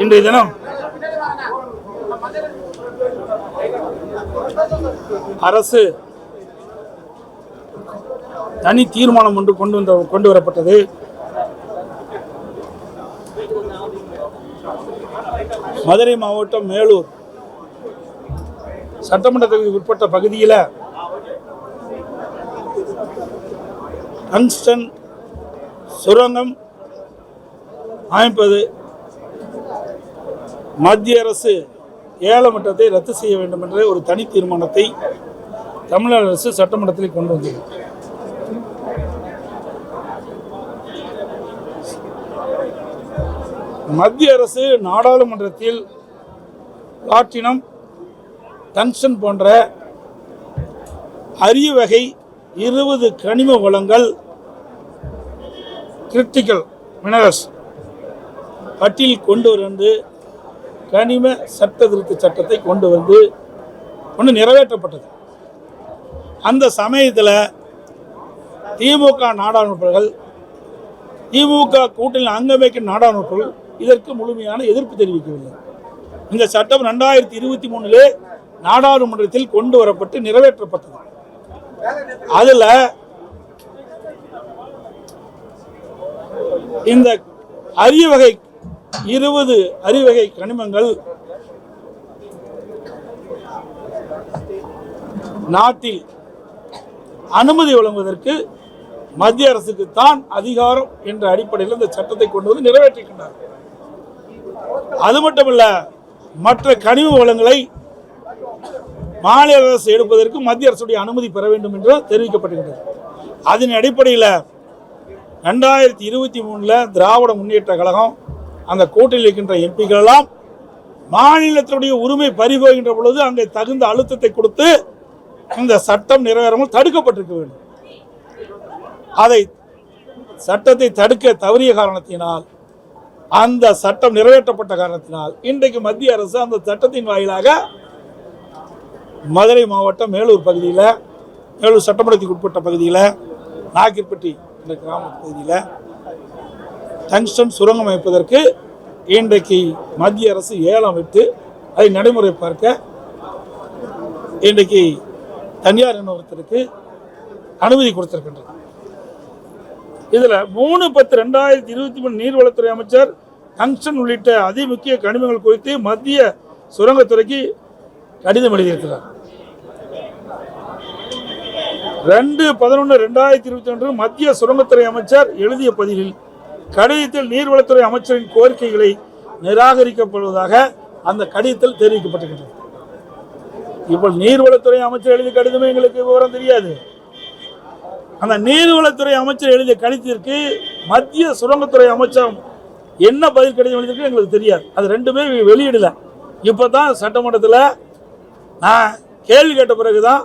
இன்றைய தினம் அரசு தனி தீர்மானம் ஒன்று கொண்டு வந்த கொண்டு வரப்பட்டது. மதுரை மாவட்டம் மேலூர் சட்டமன்ற தொகுதிக்கு உட்பட்ட பகுதியில் டங்ஸ்டன் சுரங்கம் அமைப்பது மத்திய அரசு ஏலமட்டத்தை ரத்து செய்ய வேண்டும் என்ற ஒரு தனி தீர்மானத்தை தமிழக அரசு சட்டமன்றத்தில் கொண்டு வந்தது. மத்திய அரசு நாடாளுமன்றத்தில் பிளாட்டினம் டங்ஸ்டன் போன்ற அரிய வகை இருபது கனிம வளங்கள் கிரிட்டிக்கல் மினரல்ஸ் பட்டியல் கொண்டு வந்து கனிம சட்ட திருத்த சட்டத்தை கொண்டு வந்து ஒன்று நிறைவேற்றப்பட்டது. அந்த சமயத்தில் திமுக நாடாளுமன்றங்கள் திமுக கூட்டணி அங்கமைக்கும் நாடாளுமன்றங்கள் இதற்கு முழுமையான எதிர்ப்பு தெரிவிக்கவில்லை. இந்த சட்டம் ரெண்டாயிரத்தி இருபத்தி மூணிலே நாடாளுமன்றத்தில் கொண்டு வரப்பட்டு நிறைவேற்றப்பட்டது. அதில் இந்த அரிய வகை இருபது அறிவகை கனிமங்கள் நாட்டில் அனுமதி வழங்குவதற்கு மத்திய அரசுக்கு தான் அதிகாரம் என்ற அடிப்படையில் இந்த சட்டத்தை கொண்டு வந்து நிறைவேற்றிருக்கின்றார் அது மட்டுமல்ல மற்ற கனிம வளங்களை மாநில அரசு எடுப்பதற்கு மத்திய அரசுடைய அனுமதி பெற வேண்டும் என்று தெரிவிக்கப்பட்டிருக்கிறது அதன் அடிப்படையில் ரெண்டாயிரத்தி இருபத்தி மூணில் திராவிட முன்னேற்ற கழகம் அந்த கூட்டணியில் இருக்கின்ற எம்பிகளெல்லாம் எல்லாம் மாநிலத்தினுடைய உரிமை பறிபோகின்ற பொழுது அங்கே தகுந்த அழுத்தத்தை கொடுத்து இந்த சட்டம் நிறைவேறாமல் தடுக்கப்பட்டிருக்க வேண்டும். அதை சட்டத்தை தடுக்க தவறிய காரணத்தினால் அந்த சட்டம் நிறைவேற்றப்பட்ட காரணத்தினால் இன்றைக்கு மத்திய அரசு அந்த சட்டத்தின் வாயிலாக மதுரை மாவட்டம் மேலூர் பகுதியில் மேலூர் சட்டமன்றத்துக்கு உட்பட்ட பகுதியில் நாகிர்பட்டி என்ற கிராம பகுதியில் டங்ஸ்டன் சுரங்கம் அமைப்பதற்கு இன்றைக்கு மத்திய அரசு ஏலம் விட்டு அதை நடைமுறை பார்க்க இன்றைக்கு தனியார் நிறுவனத்திற்கு அனுமதி கொடுத்திருக்கின்றது. இதில் மூணு பத்து ரெண்டாயிரத்தி இருபத்தி மூணு நீர்வளத்துறை அமைச்சர் டங்ஸ்டன் உள்ளிட்ட அதிமுக்கிய கனிமங்கள் குறித்து மத்திய சுரங்கத்துறைக்கு கடிதம் எழுதியிருக்கிறார். ரெண்டு பதினொன்று ரெண்டாயிரத்தி இருபத்தி ஒன்று மத்திய சுரங்கத்துறை அமைச்சர் எழுதிய பதிலில் கடிதத்தில் நீர்வளத்துறை அமைச்சரின் கோரிக்கைகளை நிராகரிக்கப்படுவதாக அந்த கடிதத்தில் தெரிவிக்கப்பட்டிருக்கிறது. இப்போ நீர்வளத்துறை அமைச்சர் எழுதிய கடிதமே எங்களுக்கு விவரம் தெரியாது. அந்த நீர்வளத்துறை அமைச்சர் எழுதிய கடிதத்திற்கு மத்திய சுரங்கத்துறை அமைச்சர் என்ன பதில் கடிதம் எழுதியிருக்கு எங்களுக்கு தெரியாது. அது ரெண்டுமே வெளியிடல. இப்போ தான் சட்டமன்றத்தில் நான் கேள்வி கேட்ட பிறகு தான்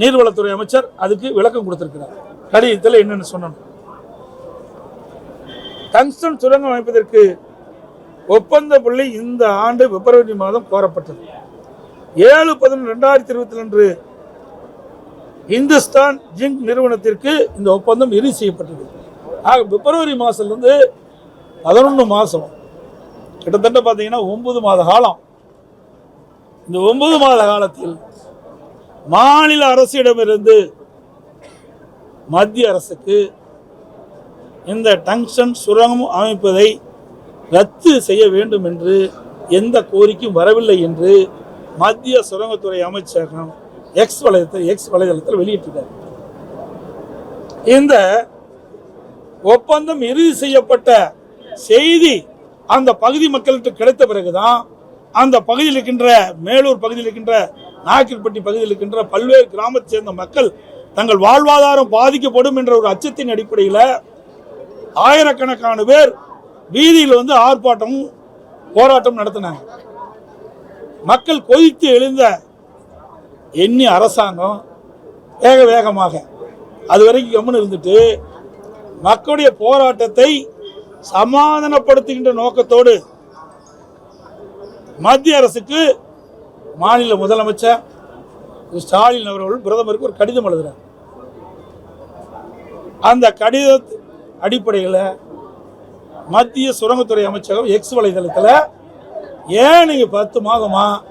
நீர்வளத்துறை அமைச்சர் அதுக்கு விளக்கம் கொடுத்துருக்கிறார். கடிதத்தில் என்னென்னு சொன்னோம். டங்ஸ்டன் சுரங்கம் அமைப்பதற்கு ஒப்பந்த புள்ளி இந்த ஆண்டு பிப்ரவரி மாதம் கோரப்பட்டது. ஏழு பதினொன்று ரெண்டாயிரத்தி இருபத்தி ரெண்டு இந்துஸ்தான் ஜிங்க் நிறுவனத்திற்கு இந்த ஒப்பந்தம் இறுதி செய்யப்பட்டது. ஆக பிப்ரவரி மாதத்துலேருந்து பதினொன்று மாதம் கிட்டத்தட்ட பார்த்தீங்கன்னா ஒன்பது மாத காலம். இந்த ஒன்பது மாத காலத்தில் மாநில அரசிடமிருந்து மத்திய அரசுக்கு இந்த டங்ஷன் சுரங்கம் அமைப்பதை ரத்து செய்ய வேண்டும் என்று எந்த கோரிக்கையும் வரவில்லை என்று மத்திய சுரங்கத்துறை அமைச்சகம் எக்ஸ் வலைதளத்தில் எக்ஸ் வலைதளத்தில் வெளியிட்டிருக்கார் இந்த ஒப்பந்தம் இறுதி செய்யப்பட்ட செய்தி அந்த பகுதி மக்களுக்கு கிடைத்த பிறகுதான் அந்த பகுதியில் இருக்கின்ற மேலூர் பகுதியில் இருக்கின்ற நாக்கில்பட்டி பகுதியில் இருக்கின்ற பல்வேறு கிராமத்தை சேர்ந்த மக்கள் தங்கள் வாழ்வாதாரம் பாதிக்கப்படும் என்ற ஒரு அச்சத்தின் அடிப்படையில் ஆயிரக்கணக்கான பேர் வீதியில் வந்து ஆர்ப்பாட்டமும் போராட்டம் நடத்தினாங்க. மக்கள் கொதித்து எழுந்த எண்ணி அரசாங்கம் வேக வேகமாக அது வரைக்கும் கம்முன்னு இருந்துட்டு மக்களுடைய போராட்டத்தை சமாதானப்படுத்துகின்ற நோக்கத்தோடு மத்திய அரசுக்கு மாநில முதலமைச்சர் ஸ்டாலின் அவர்கள் பிரதமருக்கு ஒரு கடிதம் எழுதுறார். அந்த கடித அடிப்படையில் மத்திய சுரங்கத்துறை அமைச்சகம் எக்ஸ் வலைதளத்தில் ஏன் நீங்கள் பத்து மாதமாக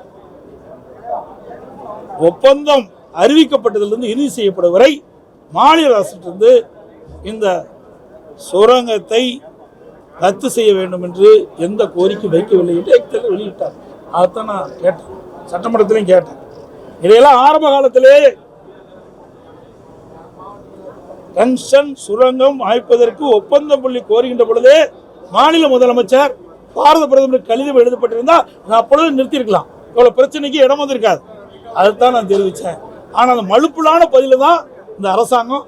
ஒப்பந்தம் அறிவிக்கப்பட்டதிலிருந்து இறுதி செய்யப்படும் வரை மாநில அரசிலிருந்து இந்த சுரங்கத்தை ரத்து செய்ய வேண்டும் என்று எந்த கோரிக்கை வைக்கவில்லை என்று எக்ஸில் வெளியிட்டார். அதைத்தான் நான் கேட்டேன். சட்டமன்றத்திலையும் கேட்டேன். இதையெல்லாம் ஆரம்ப காலத்திலே டங்ஷன் சுரங்கம் அமைப்பதற்கு ஒப்பந்தம் புள்ளி கோருகின்ற பொழுதே மாநில முதலமைச்சர் பாரத பிரதமருக்கு கடிதம் எழுதப்பட்டிருந்தா நான் அப்பொழுது நிறுத்தியிருக்கலாம். இவ்வளவு பிரச்சனைக்கு இடம் வந்திருக்காது. அதைத்தான் நான் தெரிவித்தேன். ஆனால் அந்த மழுப்புலான பதில தான் இந்த அரசாங்கம்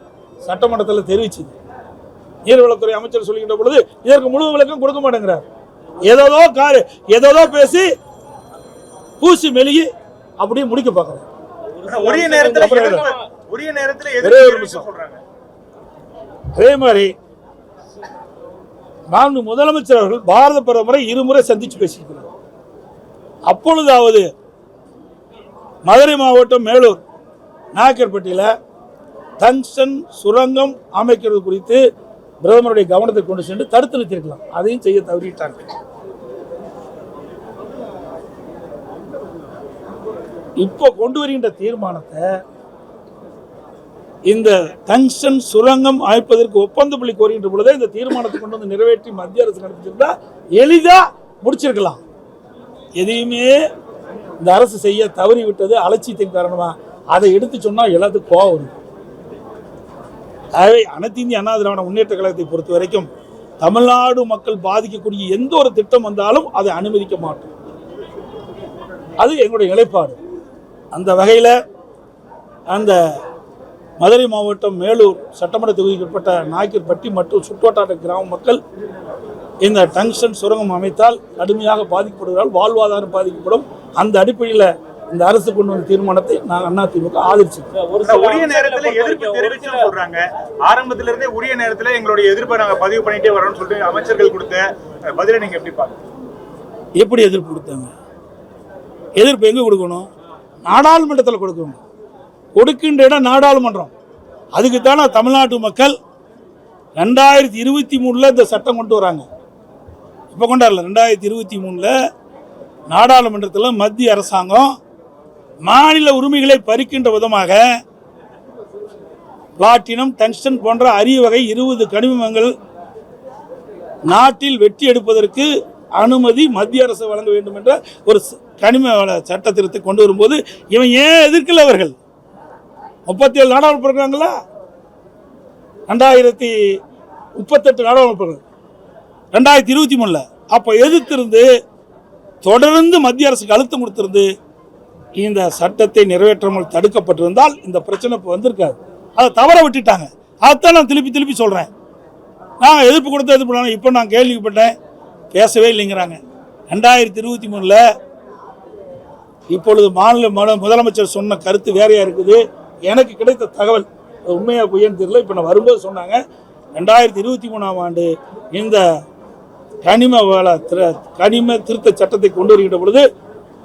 சட்டமன்றத்தில் தெரிவிச்சது. நீர்வளத்துறை அமைச்சர் சொல்லுகின்ற பொழுது இதற்கு முழு விளக்கம் கொடுக்க மாட்டேங்கிறார். ஏதோதோ காரு ஏதோதோ பேசி பூசி மெழுகி அப்படியே முடிக்க பார்க்குறாரு. உரிய நேரத்துல உரிய நேரத்துல எதிர்ப்பு. சொல்றாங்க. அதே மாதிரி நான்கு முதலமைச்சர் அவர்கள் பாரத பிரதமரை இருமுறை சந்திச்சு பேசியிருக்கிறார். அப்பொழுதாவது மதுரை மாவட்டம் மேலூர் நாயக்கர்பட்டியில் டங்ஸ்டன் சுரங்கம் அமைக்கிறது குறித்து பிரதமருடைய கவனத்தை கொண்டு சென்று தடுத்து நிறுத்தியிருக்கலாம். அதையும் செய்ய தவறிட்டாங்க. இப்போ கொண்டு வருகின்ற தீர்மானத்தை இந்த டங்ஸ்டன் சுரங்கம் அமைப்பதற்கு ஒப்பந்த புள்ளி கோருகின்ற பொழுதே இந்த தீர்மானத்தை கொண்டு வந்து நிறைவேற்றி மத்திய அரசு நடத்திருந்தா எளிதாக முடிச்சிருக்கலாம். எதையுமே இந்த அரசு செய்ய தவறி விட்டது அலட்சியத்தின் காரணமாக அதை எடுத்து சொன்னால் எல்லாத்துக்கும் கோவம் வரும். ஆகவே அனைத்து இந்திய அண்ணா திராவிட முன்னேற்ற கழகத்தை பொறுத்த வரைக்கும் தமிழ்நாடு மக்கள் பாதிக்கக்கூடிய எந்த ஒரு திட்டம் வந்தாலும் அதை அனுமதிக்க மாட்டோம். அது எங்களுடைய நிலைப்பாடு. அந்த வகையில் அந்த மதுரை மாவட்டம் மேலூர் சட்டமன்ற தொகுதிக்கு உட்பட்ட நாய்க்கர்பட்டி மற்றும் சுற்றுவட்டார கிராம மக்கள் இந்த டங்ஷன் சுரங்கம் அமைத்தால் கடுமையாக பாதிக்கப்படுவதால் வாழ்வாதாரம் பாதிக்கப்படும். அந்த அடிப்படையில் இந்த அரசு கொண்டு வந்த தீர்மானத்தை நாங்கள் அதிமுக ஆதரிச்சிருக்கோம். ஒரு இந்த சில உரிய நேரத்துல எதிர்ப்பு பொறுத்தவரைக்கும் ஒரு தெரிவிச்சு சில- சொல்றாங்க. ஆரம்பத்துல இருந்தே உரிய நேரத்துல எங்களுடைய எதிர்ப்பை நாங்க பதிவு பண்ணிட்டே வரோம்னு சொல்லிட்டு அமைச்சர்கள் கொடுத்த பதிலை நீங்க எப்படி பாக்குறீங்க எப்படி எதிர்ப்பு கொடுத்தாங்க? எதிர்ப்பு எங்கே கொடுக்கணும்? நாடாளுமன்றத்தில் கொடுக்கணும். கொடுக்கின்ற இடம் நாடாளுமன்றம். அதுக்கு தானே தமிழ்நாட்டு மக்கள் ரெண்டாயிரத்தி இருபத்தி மூணில் இந்த சட்டம் கொண்டு வராங்க. இப்போ கொண்டாடல ரெண்டாயிரத்தி இருபத்தி மூணில் நாடாளுமன்றத்தில் மத்திய அரசாங்கம் மாநில உரிமைகளை பறிக்கின்ற விதமாக பிளாட்டினம் டங்ஸ்டன் போன்ற அரிய வகை இருபது கனிமங்கள் நாட்டில் வெட்டி எடுப்பதற்கு அனுமதி மத்திய அரசு வழங்க வேண்டும் என்ற ஒரு கனிம வள சட்ட திருத்தத்தை கொண்டு வரும்போது இவன் ஏன் எதிர்க்கல அவர்கள்? முப்பத்தி ஏழு நாடாளுமன்ற இருக்காங்களா ரெண்டாயிரத்தி முப்பத்தெட்டு நாடாளுமன்ற ரெண்டாயிரத்தி இருபத்தி மூணில். அப்போ எதிர்த்திருந்து தொடர்ந்து மத்திய அரசுக்கு அழுத்தம் கொடுத்திருந்து இந்த சட்டத்தை நிறைவேற்றாமல் தடுக்கப்பட்டிருந்தால் இந்த பிரச்சனை இப்போ வந்திருக்காது. அதை தவற விட்டுட்டாங்க. அதைத்தான் நான் திருப்பி திருப்பி சொல்கிறேன் நான் எதிர்ப்பு கொடுத்தா எதிர்ப்பு பண்ணாங்க இப்போ நான் கேள்விப்பட்டேன். பேசவே இல்லைங்கிறாங்க. ரெண்டாயிரத்தி இருபத்தி மூணில் இப்பொழுது மாநில முதலமைச்சர் சொன்ன கருத்து வேறையாக இருக்குது. எனக்கு கிடைத்த தகவல் அது உண்மையா பொய்யன்னு தெரியல. இப்போ நான் வரும்போது சொன்னாங்க ரெண்டாயிரத்தி இருபத்தி மூணாம் ஆண்டு இந்த கனிம வள திரு கனிம திருத்த சட்டத்தை கொண்டு வருகின்ற பொழுது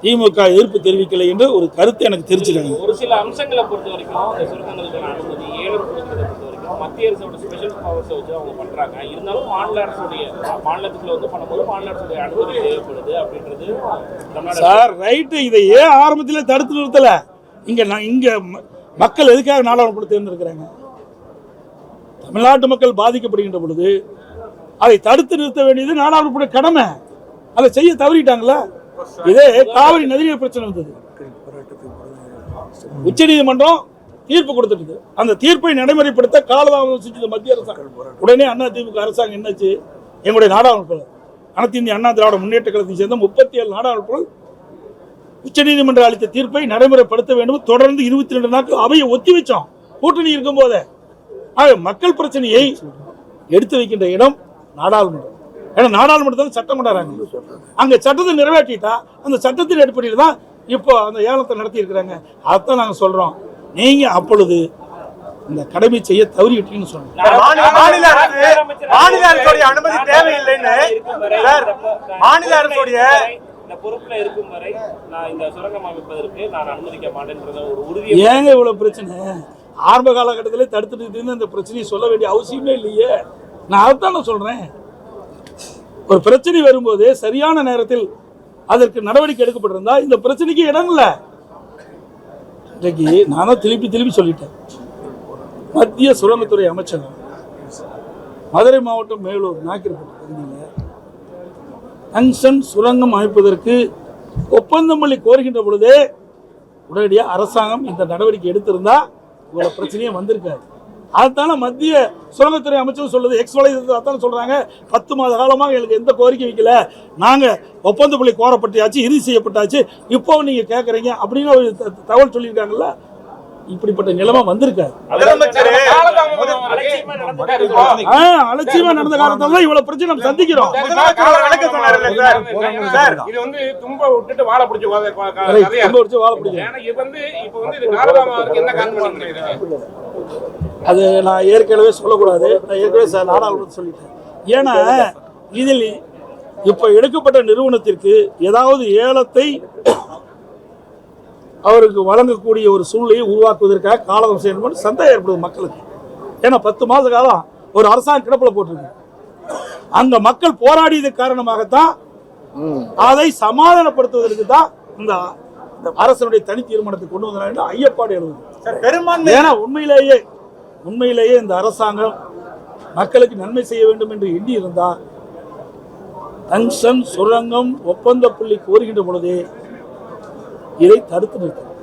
திமுக எதிர்ப்பு தெரிவிக்கலை என்று ஒரு கருத்து எனக்கு தெரிஞ்சிருக்காங்க ஒரு சில அம்சங்களை பொறுத்த வரைக்கும் இந்த சுரங்கங்களுக்கான அனுமதி ஏழு பொறுத்த வரைக்கும் மத்திய அரசோட ஸ்பெஷல் பவர்ஸை வச்சு அவங்க பண்றாங்க. இருந்தாலும் மாநில அரசுடைய மாநிலத்துக்குள்ள வந்து பண்ணும்போது மாநில அரசுடைய அனுமதி தேவைப்படுது அப்படின்றது சார் ரைட்டு இதை ஏன் ஆரம்பத்திலே தடுத்து நிறுத்தல? இங்க நான் இங்க மக்கள் எதுக்காக நாடாளுமன்ற தேர்ந்தெடுக்கிறாங்க? தமிழ்நாட்டு மக்கள் பாதிக்கப்படுகின்ற பொழுது அதை தடுத்து நிறுத்த வேண்டியது நாடாளுமன்ற கடமை. அதை செய்ய தவறிட்டாங்களா? இதே காவிரி நதிநீர் பிரச்சனை வந்தது. உச்சநீதிமன்றம் தீர்ப்பு கொடுத்துட்டு அந்த தீர்ப்பை நடைமுறைப்படுத்த காலதாமதம் செஞ்சது மத்திய அரசாங்கம். உடனே அண்ணா திமுக அரசாங்கம் என்னாச்சு? எங்களுடைய நாடாளுமன்ற அனைத்து இந்திய அண்ணா திராவிட முன்னேற்ற கழகத்தை சேர்ந்த முப்பத்தி ஏழு நாடாளுமன்ற உச்சநீதிமன்றம் அளித்த தீர்ப்பை நடைமுறைப்படுத்த வேண்டும். தொடர்ந்து இருபத்தி ரெண்டு நாட்கள் அவையை ஒத்தி வச்சோம். கூட்டணி இருக்கும் போதே. ஆக மக்கள் பிரச்சனையை எடுத்து வைக்கின்ற இடம் நாடாளுமன்றம். ஏன்னா நாடாளுமன்றத்தில் சட்டம் கொண்டாடுறாங்க அங்க சட்டத்தை நிறைவேற்றிட்டா அந்த சட்டத்தின் அடிப்படையில் தான் இப்போ அந்த ஏலத்தை நடத்தி இருக்கிறாங்க. அதைத்தான் நாங்கள் சொல்றோம். நீங்க அப்பொழுது இந்த கடமை செய்ய தவறிவிட்டீங்கன்னு சொல்றோம் மாநில அரசு மாநில அரசுடைய அனுமதி தேவையில்லைன்னு மாநில அரசுடைய இந்த பொறுப்புல இருக்கும் வரை நான் இந்த சுரங்கம் அமைப்பதற்கு நான் அனுமதிக்க மாட்டேன்றத ஒரு உறுதி ஏங்க இவ்வளவு பிரச்சனை? ஆரம்ப காலகட்டத்திலே தடுத்துட்டு இந்த பிரச்சனையை சொல்ல வேண்டிய அவசியமே இல்லையே. நான் அதைத்தான் சொல்றேன். ஒரு பிரச்சனை வரும்போது சரியான நேரத்தில் அதற்கு நடவடிக்கை எடுக்கப்பட்டிருந்தா இந்த பிரச்சனைக்கு இடம் இல்லை. இன்றைக்கு நானும் திருப்பி திருப்பி சொல்லிட்டேன். மத்திய சுரங்கத்துறை அமைச்சகம் மதுரை மாவட்டம் மேலூர் நாக்கிரப்பட்டு பகுதியில் டங்ஷன் சுரங்கம் அமைப்பதற்கு ஒப்பந்தம் பண்ணி கோருகின்ற பொழுதே உடனடியாக அரசாங்கம் இந்த நடவடிக்கை எடுத்திருந்தா இவ்வளோ பிரச்சனையே வந்திருக்காது. அதுதானே மத்திய சுரங்கத்துறை அமைச்சர் சொல்லுது எக்ஸ் வலைதான் சொல்கிறாங்க பத்து மாத காலமாக எங்களுக்கு எந்த கோரிக்கை வைக்கல. நாங்கள் ஒப்பந்த புள்ளி கோரப்பட்டாச்சு இறுதி செய்யப்பட்டாச்சு. இப்போ நீங்கள் கேட்குறீங்க அப்படின்னு ஒரு த- தகவல் சொல்லியிருக்காங்கல்ல. இப்படிப்பட்ட நிலைமை வந்திருக்காது. அலட்சியமா நடந்த காலத்தால தான் இவ்வளவு பிரச்சனை நம்ம சந்திக்கிறோம். இது வந்து தும்ப விட்டுட்டு வாழை பிடிச்சி வாழ பிடிக்கும் இது வந்து இப்ப வந்து இது காலதாமதத்துக்கு என்ன காரணம் நினைக்கிறீங்க அது நான் ஏற்கனவே சொல்லக்கூடாது. நான் ஏற்கனவே சார் நாடாளுமன்றத்தில் சொல்லிட்டேன். ஏன்னா இதில் இப்போ எடுக்கப்பட்ட நிறுவனத்திற்கு ஏதாவது ஏலத்தை அவருக்கு வழங்கக்கூடிய ஒரு சூழ்நிலையை உருவாக்குவதற்காக காலவரிசை என்பது சந்தேகம் ஏற்படுது மக்களுக்கு. ஏன்னா பத்து மாத காலம் ஒரு அரசாங்கம் கிடப்பில் போட்டிருக்கு. அந்த மக்கள் போராடியது காரணமாகத்தான் அதை சமாதானப்படுத்துவதற்கு தான் இந்த இந்த அரசனுடைய தனி தீர்மானத்தை கொண்டு வந்தாங்க ஐயப்பாடு எழுதுது. சார் பெரும்பான்மை ஏன்னா உண்மையிலேயே உண்மையிலேயே இந்த அரசாங்கம் மக்களுக்கு நன்மை செய்ய வேண்டும் என்று எண்ணி இருந்தால் டங்ஷன் சுரங்கம் ஒப்பந்த புள்ளி கோருகின்ற பொழுதே இதை தடுத்து நிறுத்தும்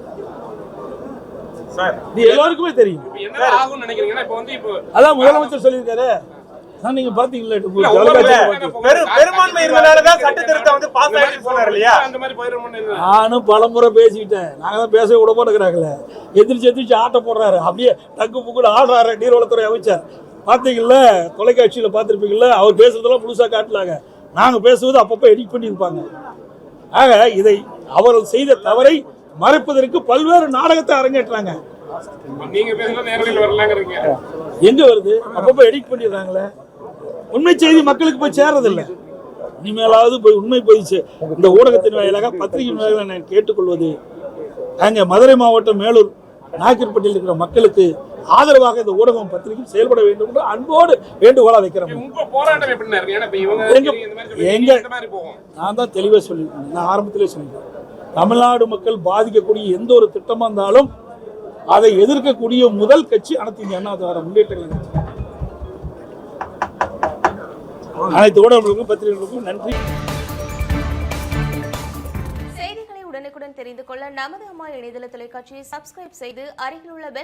இது எல்லாருக்குமே தெரியும். இப்ப என்ன ஆகும்னு நினைக்கிறீங்கன்னா இப்ப வந்து இப்போ அதான் முதலமைச்சர் சொல்லியிருக்காரு. நீங்க பாத்தீங்களா பெரும்பான்மை இருந்தனாலதான் சட்ட திருத்தம் வந்து பாஸ் ஆயிடுச்சு சொன்னார் இல்லையா? அந்த மாதிரி நானும் பலமுறை பேசிக்கிட்டேன். நாங்க தான் பேச விட மாட்டேங்கிறாங்களே. எந்திரிச்சு எந்திரிச்சு ஆட்ட போடுறாரு. அப்படியே டக்கு புக்குன்னு ஆடுறாரு நீர்வளத்துறை அமைச்சர். பார்த்தீங்கல்ல தொலைக்காட்சியில் பார்த்துருப்பீங்கல்ல அவர் பேசுறதெல்லாம் முழுசா காட்டலாங்க. நாங்க பேசுவது அப்பப்போ எடிட் பண்ணியிருப்பாங்க. ஆக இதை அவர்கள் செய்த தவறை மறைப்பதற்கு பல்வேறு நாடகத்தை அரங்கேற்றாங்க. எங்க வருது? அப்பப்போ எடிட் பண்ணிடுறாங்களே. உண்மை செய்தி மக்களுக்கு போய் சேர்றதில்ல. இனிமேலாவது போய் உண்மை போய் சே- இந்த ஊடகத்தின் வாயிலாக பத்திரிகை வாயிலாக நான் கேட்டுக்கொள்வது. அங்கே மதுரை மாவட்டம் மேலூர் நாக்கிற்பட்டியில் இருக்கிற மக்களுக்கு ஆதரவாக இந்த ஊடகம் பத்திரிகை செயல்பட வேண்டும் என்று அன்போடு வேண்டுகோளா எங்க- போகும். நான் தான் தெளிவாக சொல்லியிருக்கேன் நான் ஆரம்பத்திலே சொல்லியிருக்கேன் தமிழ்நாடு மக்கள் பாதிக்கக்கூடிய எந்த ஒரு திட்டமாக இருந்தாலும் அதை எதிர்க்கக்கூடிய முதல் கட்சி அனைத்து இந்திய அண்ணா திராவிட முன்னேற்ற கழகம் அனைத்து ஊடகங்களுக்கும் பத்திரிகைகளுக்கும் நன்றி. செய்திகளை உடனுக்குடன் தெரிந்து கொள்ள நமது அம்மா இணையதள தொலைக்காட்சியை சப்ஸ்கிரைப் செய்து அருகில் உள்ள பெல்